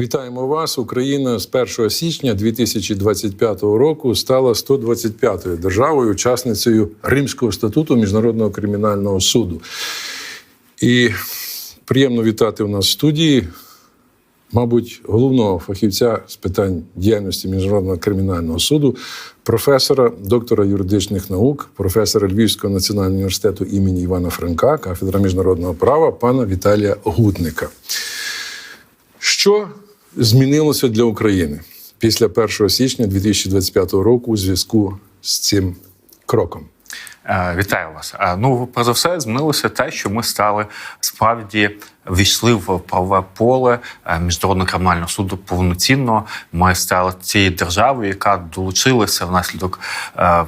Вітаємо вас. Україна з 1 січня 2025 року стала 125-ю державою, учасницею Римського статуту Міжнародного кримінального суду. І приємно вітати у нас в студії, мабуть, головного фахівця з питань діяльності Міжнародного кримінального суду, професора, доктора юридичних наук, професора Львівського національного університету імені Івана Франка, кафедра міжнародного права, пана Віталія Гутника. Що змінилося для України після 1 січня 2025 року у зв'язку з цим кроком? Е, Вітаю вас. Е, Ну, перш за все, змінилося те, що ми стали справді війшли в правове поле е, міжнародного кримінального суду повноцінно. Ми стали цією державою, яка долучилася внаслідок е,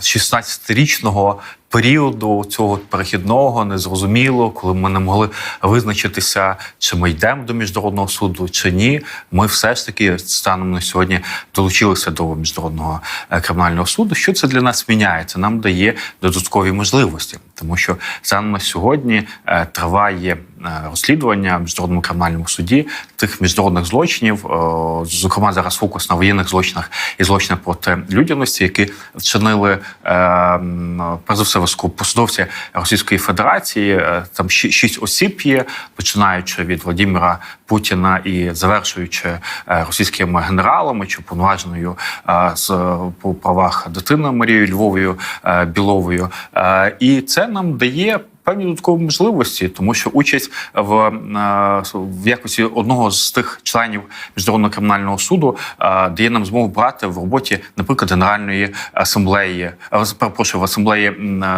16-річного періоду цього перехідного, незрозуміло, коли ми не могли визначитися, чи ми йдемо до міжнародного суду, чи ні. Ми все ж таки станом на сьогодні долучилися до міжнародного е, кримінального суду. Що це для нас міняє? Це нам дає додаткові можливості, тому що станом на сьогодні е, триває е, розслідування в міжнародному кримінальному суді тих міжнародних злочинів, зокрема зараз фокус на воєнних злочинах і злочинах проти людяності, які вчинили перш за все високопосадовці Російської Федерації. Е, Там ші- шість осіб є, починаючи від Владимира Путіна і завершуючи е, російськими генералами чи повноваженою е, з по правах дитини Марією Львовою Біловою. І це нам дає. Певні додаткові можливості, тому що участь в, е, в якості одного з тих членів міжнародного кримінального суду е, дає нам змогу брати в роботі, наприклад, Генеральної асамблеї, е, перепрошую, в асамблеї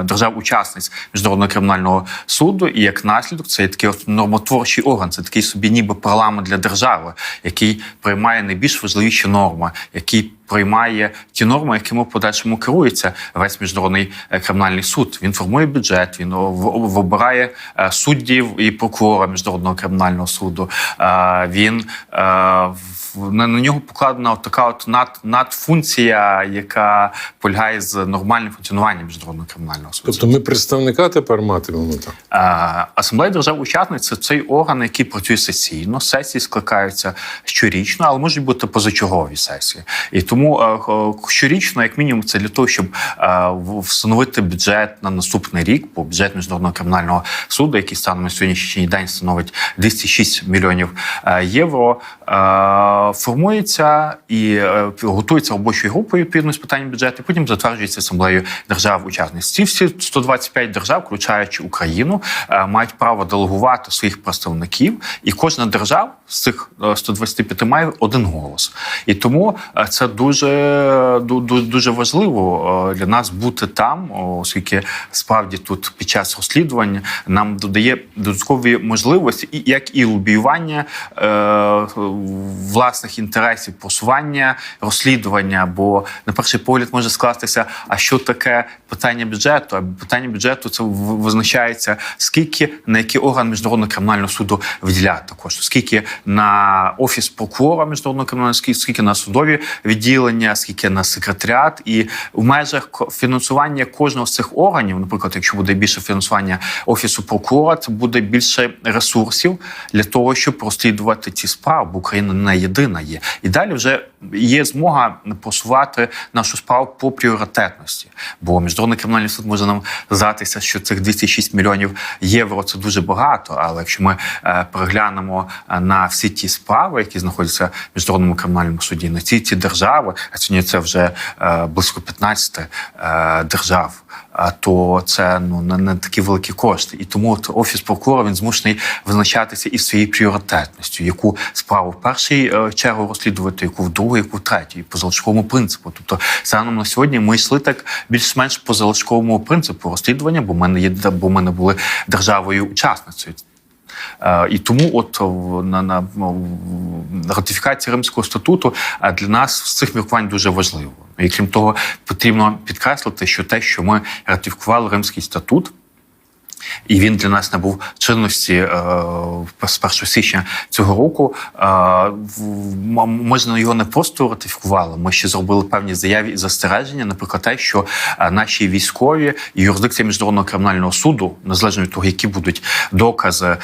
держав-учасниць міжнародного кримінального суду. І як наслідок, це є такий нормотворчий орган, це такий собі, ніби парламент для держави, який приймає найбільш важливіші норми, який приймає ті норми, якими в подальшому керується весь міжнародний е, кримінальний суд. Він формує бюджет, він вибирає е, суддів і прокурора міжнародного кримінального суду. Е, Він в- на, на нього покладена от така от над, надфункція, яка полягає з нормальним функціонуванням міжнародного кримінального суду. Тобто ми представника тепер матимемо там. Е, Асамблея держав-учасниць це цей орган, який працює сесійно. Сесії скликаються щорічно, але можуть бути позачергові сесії. І тому е, е, щорічно, як мінімум, це для того, щоб е, встановити бюджет на наступний рік, бо бюджет міжнародного кримінального суду, який станом на сьогоднішній день становить 206 мільйонів євро, формується і е, готується робочою групою відповідно з питань бюджету. Потім затверджується асамблеєю держав-учасниць. Ці всі 125 держав, включаючи Україну, е, мають право делегувати своїх представників, і кожна держава з цих е, 125 має один голос. І тому е, це дуже ду- ду- дуже важливо е, для нас бути там, оскільки справді тут під час розслідування нам додає додаткові можливості, як і лобіювання е, власних інтересів, просування розслідування. Бо на перший погляд може скластися, а що таке питання бюджету? А питання бюджету це визначається скільки на який орган міжнародного кримінального суду виділяти також, скільки на офіс прокурора міжнародного кримінального суду, скільки на судові відділення, скільки на секретаріат, і в межах фінансування кожного з цих органів, наприклад, якщо буде більше фінансування офісу прокурора, це буде більше ресурсів для того, щоб розслідувати ці справи, бо Україна не єдина є. І далі вже є змога просувати нашу справу по пріоритетності. Бо міжнародний кримінальний суд може нам здатися, що цих 206 мільйонів євро це дуже багато. Але якщо ми е, переглянемо е, на всі ті справи, які знаходяться в міжнародному кримінальному суді, на ці ті держави, а сьогодні це вже е, близько 15 е, держав. То це ну не, не такі великі кошти, і тому от офіс прокурора він змушений визначатися із своєю пріоритетністю, яку справу в першій чергу розслідувати, яку в другу, яку в третій, по залишковому принципу. Тобто, станом на сьогодні ми йшли так більш-менш по залишковому принципу розслідування, бо ми не є бо ми не були державою учасницею. Е, І тому, от в- на, на, в- ратифікація Римського статуту е, для нас з цих міркувань дуже важливо. І крім того, потрібно підкреслити, що те, що ми ратифікували Римський статут. І він для нас набув чинності е, з 1 січня цього року. Е, ми ж його не просто ратифікували. Ми ще зробили певні заяви і застереження, наприклад, те, що е, наші військові і юрисдикція міжнародного кримінального суду, незалежно від того, які будуть докази,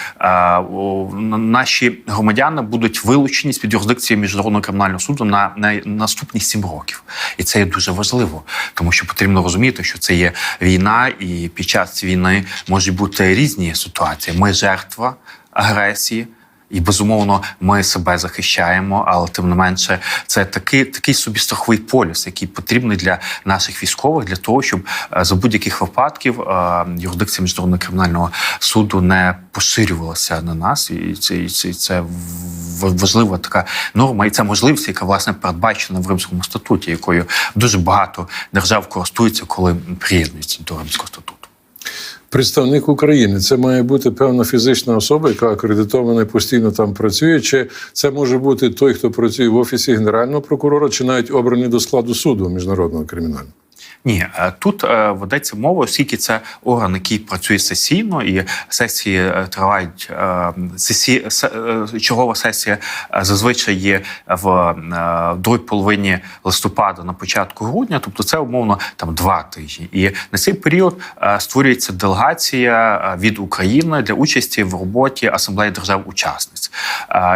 наші громадяни будуть вилучені з під юрисдикції міжнародного кримінального суду на, на наступні сім років, і це є дуже важливо, тому що потрібно розуміти, що це є війна, і під час війни можуть бути різні ситуації. Ми жертва агресії. І безумовно ми себе захищаємо, але тим не менше, це такий такий собі страховий полюс, який потрібний для наших військових, для того, щоб е, за будь-яких випадків е, юрисдикція міжнародного кримінального суду не поширювалася на нас, і це, і це, і це важлива така норма, і це можливість, яка власне передбачена в Римському статуті, якою дуже багато держав користуються, коли приєднуються до Римського статуту. Представник України це має бути певна фізична особа, яка акредитована і постійно там працює. Чи це може бути той, хто працює в офісі генерального прокурора, чи навіть обраний до складу суду міжнародного кримінального? Ні, е, тут е, ведеться мова, оскільки це орган, який працює сесійно, і сесії е, тривають сесії, чергова сесія зазвичай є в другій половині листопада на початку грудня, тобто це умовно там два тижні. І на цей період створюється делегація від України для участі в роботі асамблеї держав-учасниць.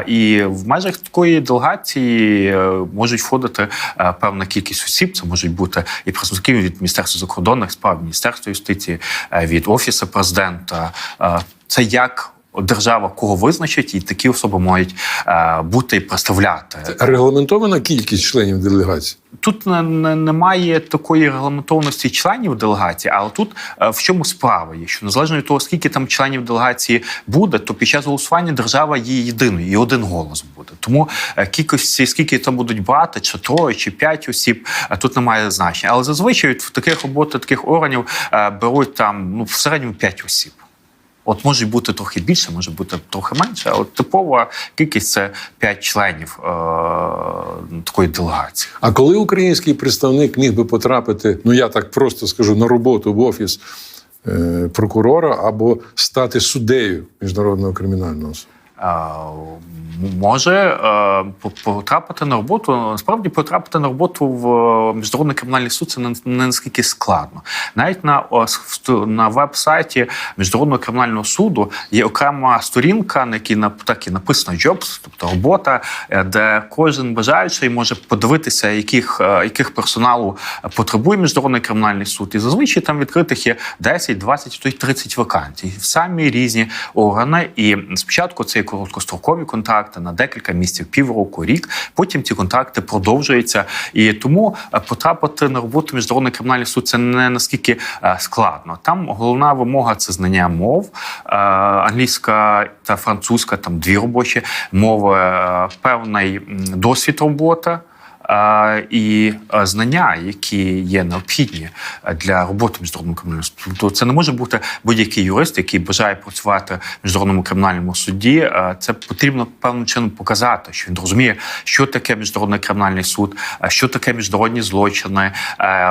І в межах такої делегації можуть входити певна кількість осіб. Це можуть бути і представники від Міністерства закордонних справ, Міністерства юстиції, е, від офісу президента. Е, Це як держава кого визначить, і такі особи мають е, бути і представляти. Регламентована кількість членів делегації. Тут не, не, немає такої регламентованості членів делегації, але тут е, в чому справа є, що незалежно від того, скільки там членів делегації буде, то під час голосування держава є єдиною і один голос буде. Тому е, кількості, скільки там будуть брати, чи троє, чи п'ять осіб, е, тут немає значення. Але зазвичай в таких роботи таких органів е, беруть там ну в середньому п'ять осіб. От може бути трохи більше, може бути трохи менше, але типова кількість це п'ять членів е- такої делегації. А коли український представник міг би потрапити, ну я так просто скажу, на роботу в офіс е, прокурора або стати суддею міжнародного кримінального суду? Може е, по- потрапити на роботу. Насправді потрапити на роботу в е, міжнародний кримінальний суд це не, наскільки складно. Навіть на на веб-сайті міжнародного кримінального суду є окрема сторінка, на якій так і написано «Jobs», тобто робота, е, де кожен бажаючий може подивитися, яких, яких персоналу потребує міжнародний кримінальний суд. І зазвичай там відкритих є 10, 20, то й 30 вакансій. в Самі різні органи. І спочатку це короткострокові контракти на декілька місяців, півроку, рік. Потім ці контракти продовжуються. І тому е, потрапити на роботу міжнародний кримінальний суд це не наскільки е, складно. Там головна вимога це знання мов, Е, англійська та французька, там дві робочі мови, певний досвід роботи. І е, знання, які є необхідні е, для роботи в міжнародному кримінальному суді. Тобто це не може бути будь-який юрист, який бажає працювати в міжнародному кримінальному суді. Е, Це потрібно певним чином показати, що він розуміє, що таке міжнародний кримінальний суд, що таке міжнародні злочини,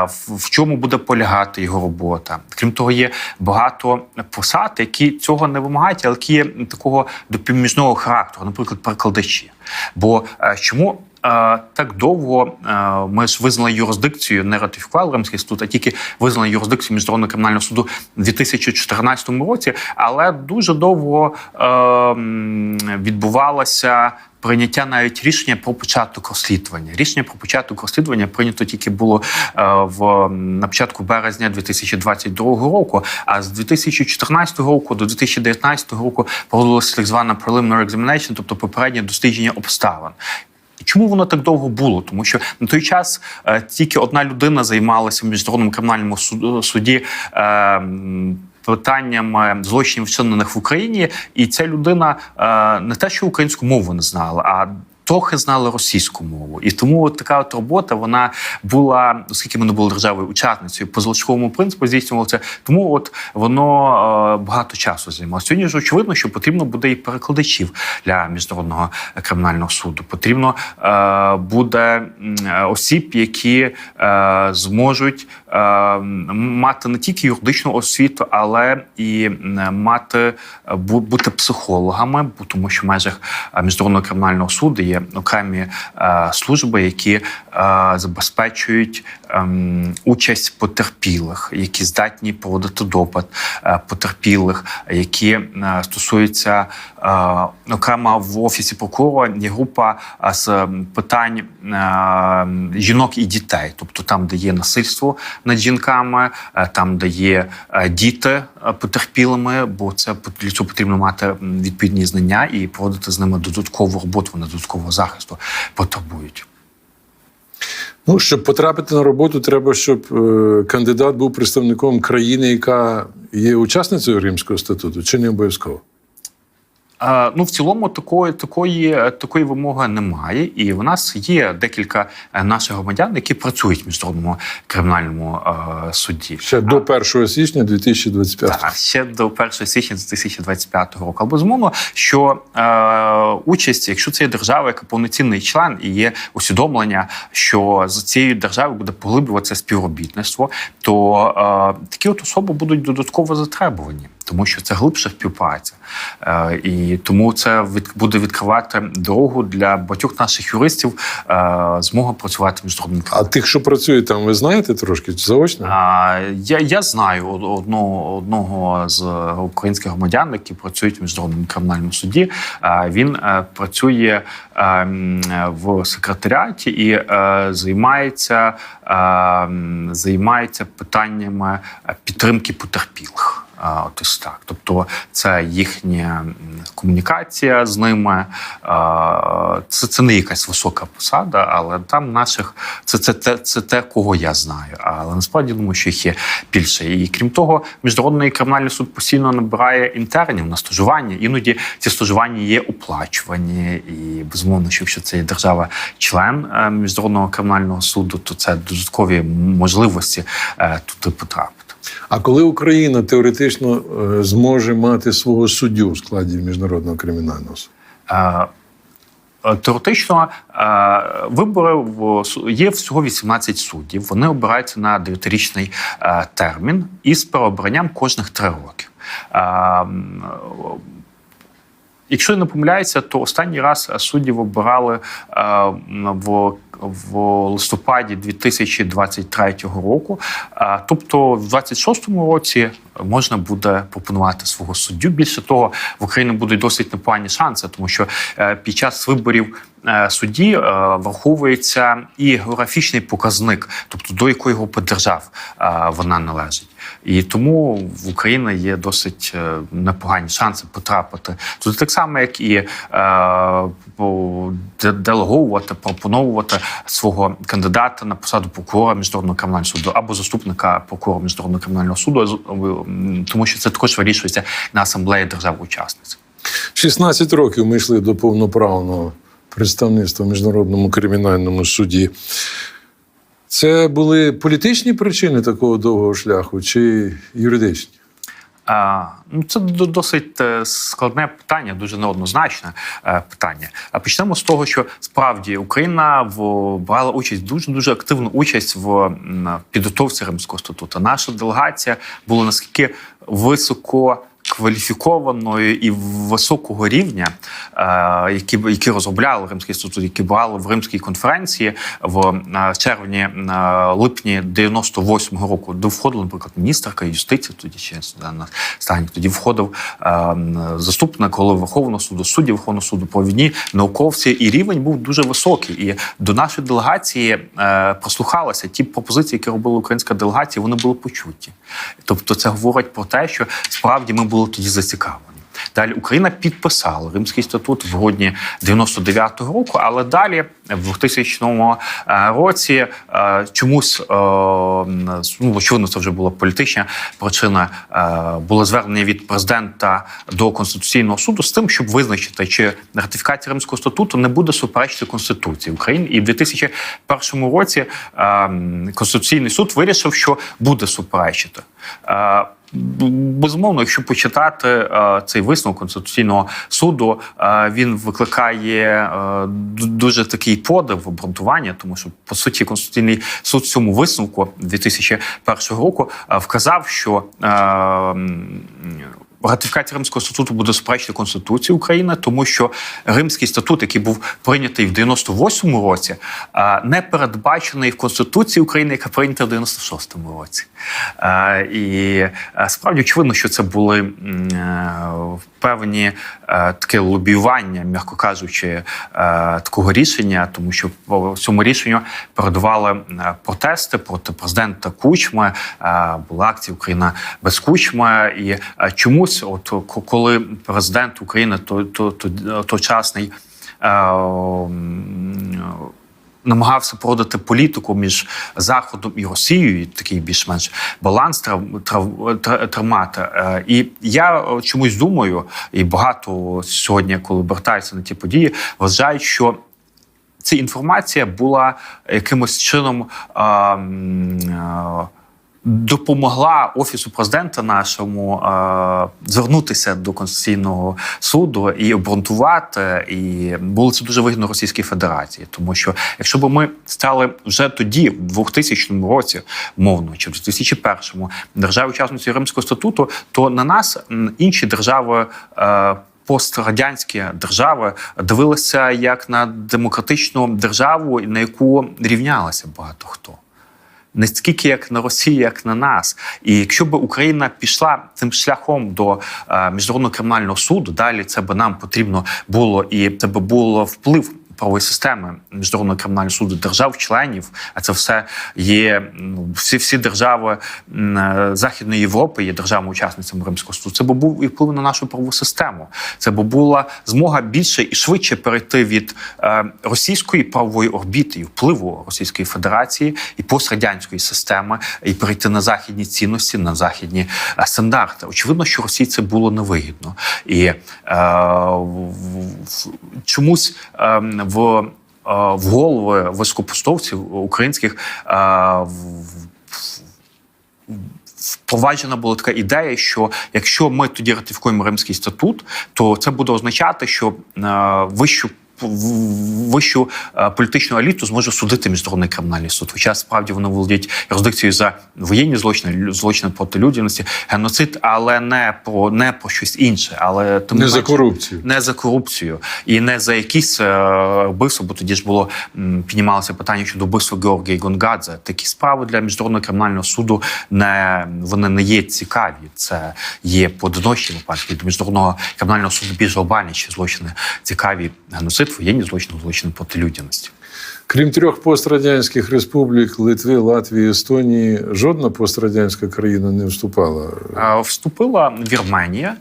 в- чому буде полягати його робота. Крім того, є багато посад, які цього не вимагають, але які є такого допоміжного характеру, наприклад, перекладачі. Бо чому? Так довго ми ж визнали юрисдикцію, не ратифікували Римський статут, а тільки визнали юрисдикцію міжнародного кримінального суду в 2014 році. Але дуже довго відбувалося прийняття навіть рішення про початок розслідування. Рішення про початок розслідування прийнято тільки було в на початку березня 2022 року. А з 2014 року до 2019 року проводилося так звана preliminary examination, тобто попереднє дослідження обставин. Чому воно так довго було? Тому що на той час е, тільки одна людина займалася в міжнародному кримінальному суду- суді. Е, м, Питаннями злочинів вчинених в Україні, і ця людина е, не те, що українську мову не знала, а трохи знали російську мову. І тому от така от робота вона була, оскільки ми не були державою учасницею по залишковому принципу, здійснювалося. Тому от воно е, багато часу займало. Сьогодні ж очевидно, що потрібно буде і перекладачів для міжнародного кримінального суду. Потрібно е, буде осіб, які е, зможуть мати не тільки юридичну освіту, але і мати бу- бути психологами, тому що в межах міжнародного кримінального суду є окремі е, служби, які е, забезпечують ем, участь потерпілих, які здатні проводити допит е, потерпілих, які стосуються окремо в офісі прокурора є група з питань жінок і дітей, тобто там, де є насильство над жінками, там, де є діти потерпілими, бо це для цього потрібно мати відповідні знання і проводити з ними додаткову роботу, вони додаткового захисту потребують. Ну, щоб потрапити на роботу, треба, щоб е, кандидат був представником країни, яка є учасницею Римського статуту, чи не обов'язково? Е, Ну, в цілому такої, такої, такої вимоги немає, і в нас є декілька е, наших громадян, які працюють в міжнародному кримінальному е, суді. Ще до 1 січня 2025 Так, ще до 1 січня 2025 року. Але безумовно, що е, участь, якщо це є держава, яка повноцінний член, і є усвідомлення, що з цією державою буде поглиблюватися співробітництво, то е, такі от особи будуть додатково затребувані. Тому що це глибша співпраця, е, і тому це від, буде відкривати дорогу для багатьох наших юристів е, змогу працювати в міжнародному А тих, що працюють там, ви знаєте трошки заочно? а, я, я знаю одного, одного з українських громадян, які працюють в міжнародному кримінальному суді. А, Він е, працює е, в секретаріаті і е, займається, е, займається питаннями е, підтримки потерпілих. От ось так. Тобто, це їхня комунікація з ними. Це, це не якась висока посада, але там наших це, це, це, це те, кого я знаю. Але насправді думаю, що їх є більше. І крім того, міжнародний кримінальний суд постійно набирає інтернів на стажування. Іноді ці стажування є оплачувані. І безумовно, що якщо це є держава-член е, міжнародного кримінального суду, то це додаткові можливості е, туди потрапити. А коли Україна теоретично е, зможе мати свого суддю в складі міжнародного кримінального суду? Е, е, Теоретично вибори в є всього 18 суддів. Вони обираються на 9-річний е, термін із переобранням кожних три роки. Е, Якщо я не помиляюся, то останній раз суддів обирали е, в, в листопаді 2023 року. Е, тобто, в 26-му році можна буде пропонувати свого суддю. Більше того, в Україні будуть досить непогані шанси, тому що е, під час виборів е, судді е, враховується і географічний показник, тобто до якої групи держав е, вона належить. І тому в Україні є досить е, непогані шанси потрапити туди, так само, як і е, делеговувати, пропоновувати свого кандидата на посаду прокурора міжнародного кримінального суду або заступника прокурора міжнародного кримінального суду, тому що це також вирішується на асамблеї держав-учасниць. 16 років ми йшли до повноправного представництва в міжнародному кримінальному суді. Це були політичні причини такого довгого шляху чи юридичні? Ну, це досить е, складне питання, дуже неоднозначне е, питання. А почнемо з того, що справді Україна брала участь дуже дуже активну участь в підготовці Римського статуту. Наша делегація була наскільки високо. Кваліфікованою і високого рівня, е, які які розробляли римський статут, які брали в римській конференції в е, червні е, липні 98-го року, де входила, наприклад, міністерка юстиції, тоді ще на стані. Тоді входив заступник голови Верховного суду, судді Верховного суду, провідні науковці, і рівень був дуже високий. І до нашої делегації прослухалися ті пропозиції, які робила українська делегація, вони були почуті. Тобто, це говорить про те, що справді ми були тоді зацікавлені. Далі Україна підписала Римський статут в грудні 99-го року, але далі в 2000 е, році е, чомусь е, ну, очевидно, це вже була політична причина. Було звернення від президента до конституційного суду з тим, щоб визначити, чи ратифікація Римського статуту не буде суперечити конституції України. І в 2001 році е, конституційний суд вирішив, що буде суперечити. Безумовно, якщо почитати е, цей висновок конституційного суду, е, він викликає е, дуже такий подив обґрунтування, тому що по суті конституційний суд в цьому висновку 2001 року вказав, що Ратифікація Римського статуту буде суперечити Конституції України, тому що Римський статут, який був прийнятий в 98-му році, не передбачений в Конституції України, яка прийнята в 96-му році. І справді очевидно, що це були е, певні е, таке лобіювання, м'яко кажучи, е, такого рішення, тому що по цьому рішенню передавали е, протести проти президента Кучми. Е, Була акція Україна без Кучми. І е, чомусь, от коли президент України, то, то, то, тогочасний, е, намагався продати політику між Заходом і Росією, і такий більш-менш баланс трав, трав, тр- тримати. Е, І я е, чомусь думаю, і багато сьогодні, коли обертаються на ті події, вважають, що ця інформація була якимось чином. а, а, Допомогла офісу президента нашому е, звернутися до конституційного суду і обґрунтувати, і було це дуже вигідно Російській Федерації, тому що якщо б ми стали вже тоді, в 2000 році, мовно чи в 2001 державі учасниці Римського статуту, то на нас інші держави. Е, Пострадянські держави дивилися як на демократичну державу, на яку рівнялися багато хто не стільки як на Росію, як на нас. І якщо б Україна пішла цим шляхом до е, міжнародного кримінального суду, далі це б нам потрібно було, і це б було вплив. Правової системи міжнародного кримінального суду держав-членів, а це все є ну, всі всі держави е, Західної Європи є державами-учасницями Римського суду. Це б був і вплив на нашу правову систему. Це б була змога більше і швидше перейти від е, російської правової орбіти впливу Російської Федерації і пострадянської системи, і перейти на західні цінності, на західні е, стандарти. Очевидно, що Росії це було невигідно. І е, чомусь е, в, е, в голови високопостовців українських е, в- впроваджена була така ідея, що якщо ми тоді ратифікуємо Римський статут, то це буде означати, що е, вищу в- вищу е, політичну еліту зможе судити міжнародний кримінальний суд. Хоча справді вони володіють юрисдикцією за воєнні злочини, злочини проти людяності, геноцид, але не про не про щось інше. Але тим Не за корупцію. не за корупцію і не за якісь е, вбивства, бо тоді ж було піднімалося питання щодо вбивства Георгія Гонгадзе. Такі справи для міжнародного кримінального суду не вони не є цікаві. Це є поодиночні випадки. До міжнародного кримінального суду більш глобальніші злочини цікаві геноцид, воєнні злочини, злочини проти людяності. Крім трьох пострадянських республік Литви, Латвії, Естонії, жодна пострадянська країна не вступала. Вступила Вірменія,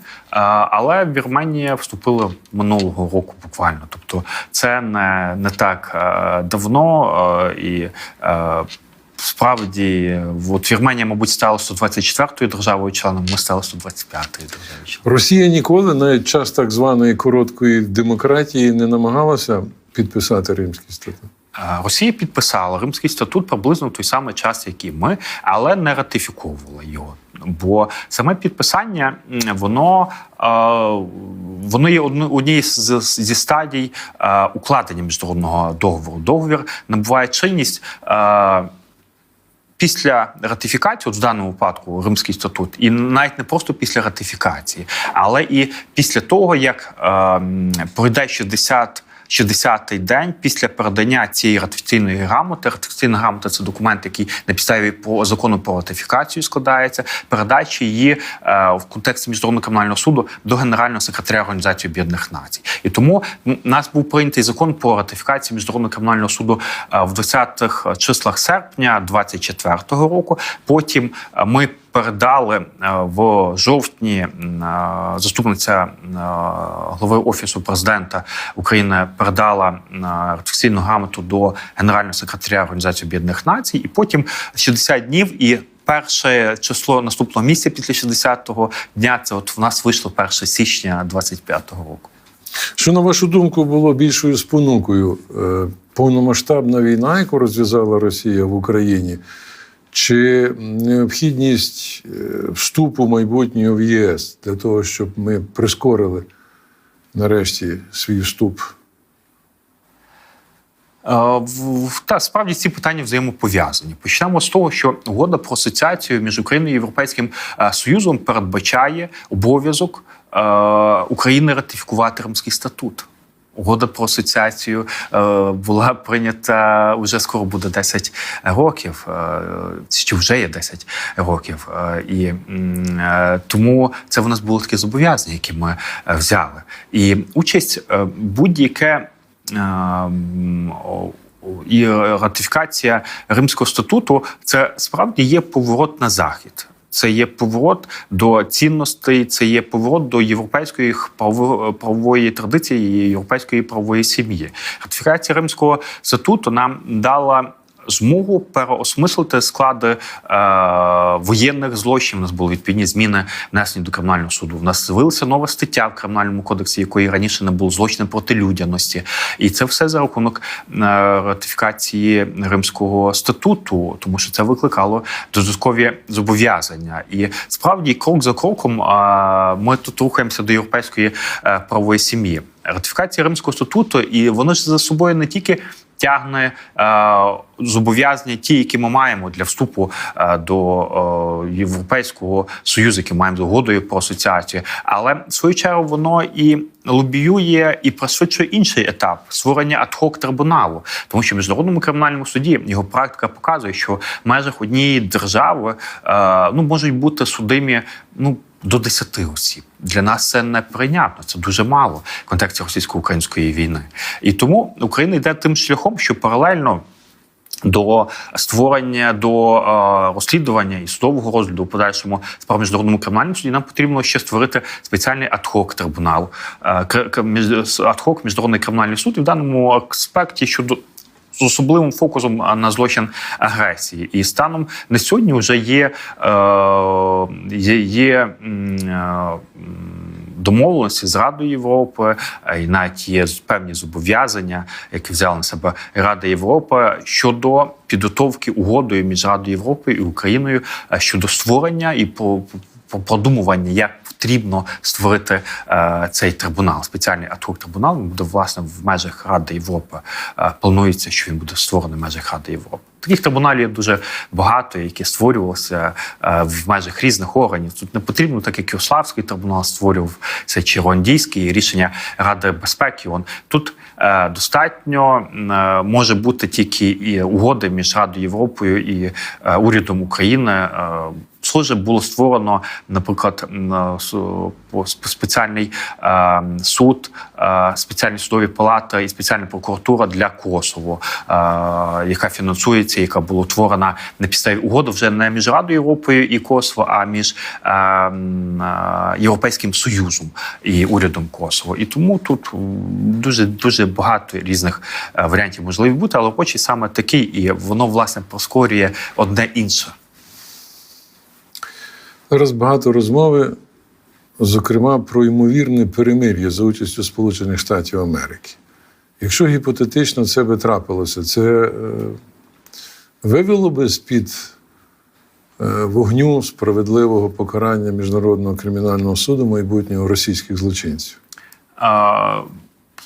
але Вірменія вступила минулого року буквально. Тобто, це не, не так давно і. Справді, от Вірменія, мабуть, стала 124-ю державою членом, ми стали 125-ю державою членом. Росія ніколи, навіть час так званої короткої демократії, не намагалася підписати Римський статут. Росія підписала Римський статут приблизно в той самий час, як і ми, але не ратифіковувала його. Бо саме підписання воно, воно є однією з, зі стадій укладення міжнародного договору. Договір набуває чинність. Після ратифікації, от в даному випадку Римський статут, і навіть не просто після ратифікації, але і після того, як ем, пройде 60 60-й день після передання цієї ратифікаційної грамоти. Ратифікаційна грамота це документ, який на підставі по закону про ратифікацію складається. Передачі її е, в контексті міжнародного кримінального суду до генерального секретаря Організації Об'єднаних Націй. І тому у нас був прийнятий закон про ратифікацію міжнародного кримінального суду е, в 20-х числах серпня 24-го року. Потім е, ми передали е, в жовтні е, заступниця е, голови офісу президента України передала ратифікаційну грамоту до генерального секретаря Організації Об'єднаних Націй, і потім 60 днів і. Перше число наступного місяця після 60-го дня це от в нас вийшло 1 січня 25-го року. Що, на вашу думку, було більшою спонукою? Повномасштабна війна, яку розв'язала Росія в Україні, чи необхідність е, вступу майбутнього в ЄС для того, щоб ми прискорили нарешті свій вступ? Е, Та справді ці питання взаємопов'язані. Почнемо з того, що угода про асоціацію між Україною і Європейським е, Союзом передбачає обов'язок України ратифікувати Римський статут. Угода про асоціацію е, була прийнята вже скоро буде 10 років, е, чи вже є 10 років. Е, і тому це в нас було таке зобов'язання, яке ми взяли. І участь будь-яке і ратифікація Римського статуту це справді є поворот на захід. Це є поворот до цінностей, це є поворот до європейської право- правової традиції і європейської правової сім'ї. Ратифікація Римського статуту нам дала змогу переосмислити склади е, воєнних злочинів. У нас були відповідні зміни внесені до кримінального суду. У нас з'явилася нова стаття в кримінальному кодексі, якої раніше не було злочини проти людяності, і це все за рахунок е, ратифікації Римського статуту, тому що це викликало додаткові зобов'язання. І справді, крок за кроком, е, ми тут рухаємося до європейської е, правової сім'ї. Ратифікація Римського статуту, і воно ж за собою не тільки тягне е, зобов'язання, ті, які ми маємо для вступу е, до е, Європейського союзу, які маємо з угодою про асоціацію, але в свою чергу воно і лобіює і пришвидшує інший етап створення адхок трибуналу, тому що в міжнародному кримінальному суді його практика показує, що в межах однієї держави е, ну можуть бути судимі ну. До 10 осіб для нас це неприйнятно. Це дуже мало в контексті російсько-української війни. І тому Україна йде тим шляхом, що паралельно до створення до е, розслідування і судового розгляду подальшому справ міжнародному кримінальному суді нам потрібно ще створити спеціальний адхок трибунал е, адхок міжнародний кримінальний суд і в даному аспекті щодо. З особливим фокусом на злочин агресії, і станом на сьогодні вже є, е, є, є е, домовленості з Радою Європи, е, і навіть є певні зобов'язання, які взяла на себе Рада Європи щодо підготовки угодою між Радою Європи і Україною щодо створення і по- Продумування, як потрібно створити е, цей трибунал, спеціальний атрук трибунал буде власне в межах Ради Європи. Е, планується, що він буде створений в межах Ради Європи. Таких трибуналів дуже багато, які створювалися е, в межах різних органів. Тут не потрібно, так як Югославський трибунал створював це чи Руандійський рішення Ради безпеки. Он тут е, достатньо е, може бути тільки і угоди між Радою Європою і е, урядом України. Е, Схоже, було створено, наприклад, спеціальний е, суд, е, спеціальні судові палати і спеціальна прокуратура для Косово, е, яка фінансується, яка була утворена на підставі угоди вже не між Радою Європою і Косово, а між Європейським Союзом і урядом Косово. І тому тут дуже дуже багато різних варіантів можливі бути, але робочий саме такий, і воно власне проскорює одне інше. Зараз багато розмови, зокрема, про ймовірне перемир'я за участю Сполучених Штатів Америки. Якщо гіпотетично це би трапилося, це е, вивело би з-під е, вогню справедливого покарання Міжнародного кримінального суду майбутнього російських злочинців.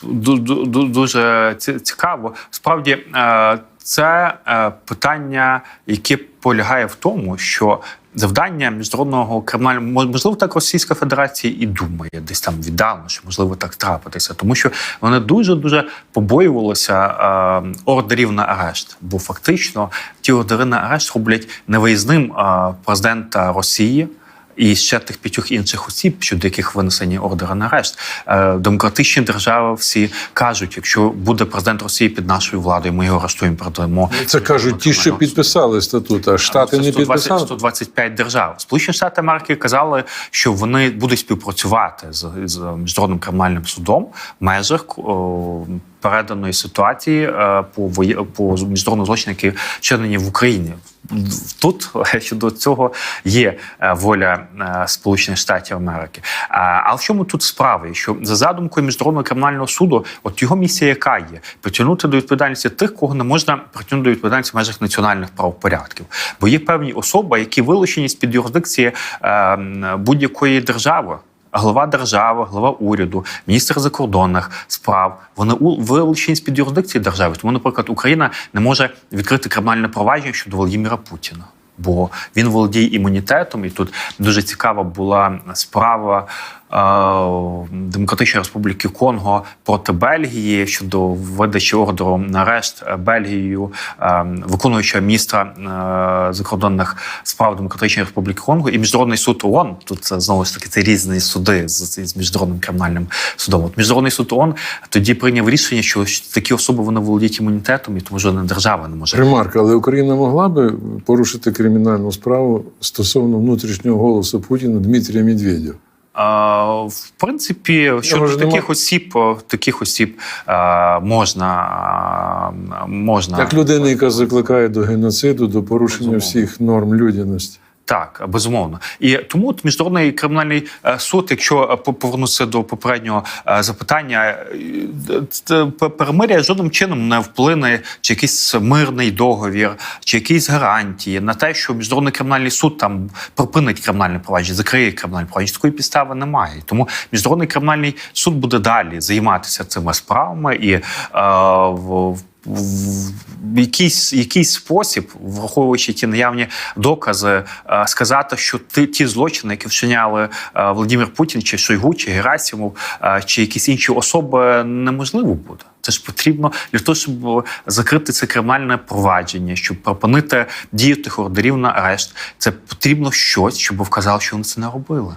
Ду- дуже цікаво. Справді, е, це е, питання, яке полягає в тому, що завдання міжнародного кримінального можливо, так Російська Федерація і думає десь там віддавно, що можливо так трапитися, тому що вони дуже дуже побоювалися е, ордерів на арешт, бо фактично ті ордери на арешт роблять невиїзним е, президента Росії і ще тих п'ятьох інших осіб, щодо яких винесені ордери на арешт. Е, Демократичні держави всі кажуть, якщо буде президент Росії під нашою владою, ми його арештуємо, передамо. Це кажуть ті, що підписали статут, а штати Це не 120, підписали. 125 держав. Сполучені Штати Америки казали, що вони будуть співпрацювати з, з міжнародним кримінальним судом в межах о, переданої ситуації е, по воє- по міжнародному злочину, які вчинені в Україні. Тут е, щодо цього є е, воля Сполучених Штатів Америки. А, в чому тут справа? Що за задумкою міжнародного кримінального суду, от його місія, яка є, притягнути до відповідальності тих, кого не можна притягнути до відповідальності в межах національних правопорядків. Бо є певні особи, які вилучені з під юрисдикції будь-якої держави. Глава держави, глава уряду, міністр закордонних справ вони вилучені з під юрисдикції держави. Тому, наприклад, Україна не може відкрити кримінальне провадження щодо Володимира Путіна. Бо він володіє імунітетом, і тут дуже цікава була справа Демократичної Республіки Конго проти Бельгії щодо видачі ордеру на арешт е, Бельгією, е, виконуючого міністра е, закордонних справ Демократичної Республіки Конго і міжнародний суд ООН. Тут це знову ж таки це різні суди з, з міжнародним кримінальним судом. От міжнародний суд ООН тоді прийняв рішення, що такі особи вони володіють імунітетом, і тому жодна держава не може Ремарка, але Україна могла би порушити кримінальну справу стосовно внутрішнього голосу Путіна Дмитрія Медведєва. В принципі, щодо таких осіб, таких осіб можна, можна Як людина, яка закликає до геноциду, до порушення Безумовно. всіх норм людяності. Так, безумовно. І тому міжнародний кримінальний е, суд, якщо е, по- повернутися до попереднього е, запитання, перемиря жодним чином не вплине чи якийсь мирний договір, чи якісь гарантії на те, що міжнародний кримінальний суд там припинить кримінальне провадження, закриє кримінальне провадження. Такої підстави немає. Тому міжнародний кримінальний суд буде далі займатися цими справами і е, в. В- якийсь, якийсь спосіб, враховуючи ті наявні докази, е, сказати, що ті, ті злочини, які вчиняли е, Володимир Путін, чи Шойгу, чи Герасимов, е, чи якісь інші особи, неможливо буде. Це ж потрібно для того, щоб закрити це кримінальне провадження, щоб припинити дію тих на арешт. Це потрібно щось, щоб вказали, що вони це не робили.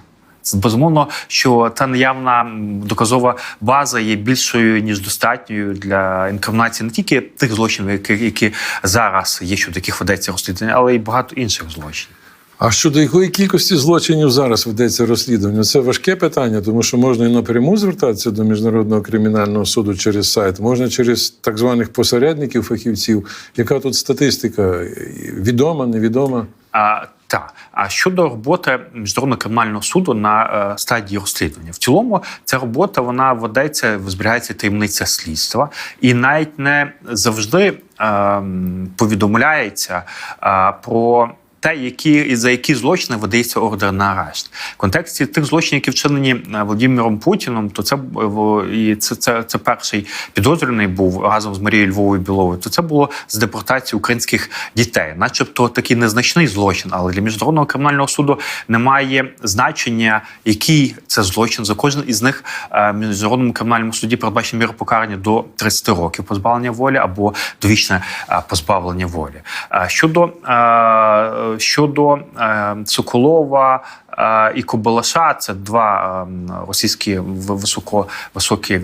Безумовно, що та наявна доказова база є більшою ніж достатньою для інкримінації не тільки тих злочинів, які, які зараз є, щодо яких ведеться розслідування, але й багато інших злочинів. А щодо якої кількості злочинів зараз ведеться розслідування, це важке питання, тому що можна і напряму звертатися до міжнародного кримінального суду через сайт, можна через так званих посередників, фахівців. Яка тут статистика? Відома, невідома? А, та а щодо роботи міжнародного кримінального суду на е, стадії розслідування, в цілому ця робота вона ведеться, зберігається таємниця слідства, і навіть не завжди е, повідомляється е, про. Те, які за які злочини видається ордер на арешт в контексті тих злочинів, які вчинені е, Володимиром Путіном, то це в- і це, це, це перший підозрюваний був разом з Марією Львовою Біловою. То це було з депортації українських дітей, начебто такий незначний злочин, але для міжнародного кримінального суду немає значення, який це злочин. За кожен із них е, в міжнародному кримінальному суді передбачено міра покарання до 30 років позбавлення волі або довічне е, позбавлення волі. Е, Щодо е, щодо е, Соколова е, і Кобалаша, це два е, російські високо високі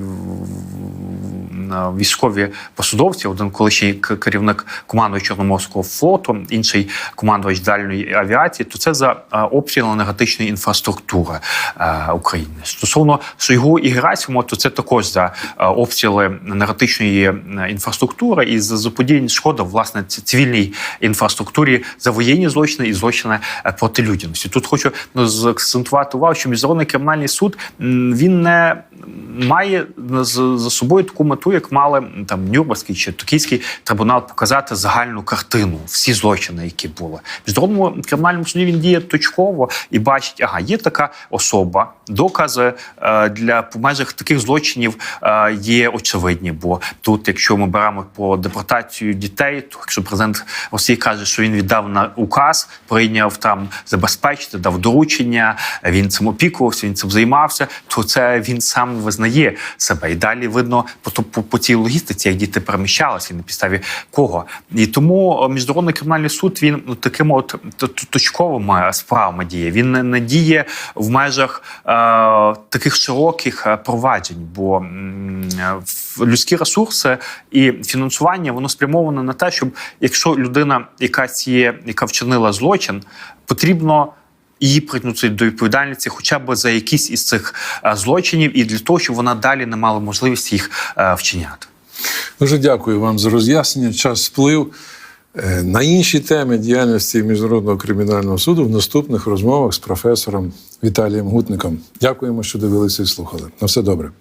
військові посадовці. Один колишній керівник командуючого Чорноморського флоту, інший командувач дальньої авіації. То це за е, обстріл енергетичної інфраструктури е, України. Стосовно Шойгу і Герасимова, то це також за е, обстріли енергетичної інфраструктури і за заподіяння шкоди власне цивільній інфраструктурі за воєнні злочини і злочини проти людяності. Тут хочу ну, заакцентувати увагу, що міжнародний кримінальний суд він не має за собою таку мету, як мали там Нюрнберзький чи Токійський трибунал показати загальну картину, всі злочини, які були. В міжнародному кримінальному суді він діє точково і бачить, ага, є така особа, докази е, для межах таких злочинів е, є очевидні. Бо тут, якщо ми беремо по депортацію дітей, то якщо президент Росії каже, що він віддав на указ, прийняв там забезпечити, дав доручення, він цим опікувався, він цим займався, то це він сам визнає себе. І далі видно по, по, по, цій логістиці, як діти переміщалися, на підставі кого. І тому е, міжнародний кримінальний суд він ну, такими от точковими справами діє. Він не, діє в межах таких широких е, проваджень, бо людські ресурси і фінансування воно спрямовано на те, щоб якщо людина якась є, яка вчинила злочин, потрібно. Її притягнути до відповідальності, хоча б за якісь із цих е, злочинів, і для того, щоб вона далі не мала можливості їх е, вчиняти. Дуже дякую вам за роз'яснення. Час сплив. Е, На інші теми діяльності Міжнародного кримінального суду в наступних розмовах з професором Віталієм Гутником. Дякуємо, що дивилися і слухали. На все добре.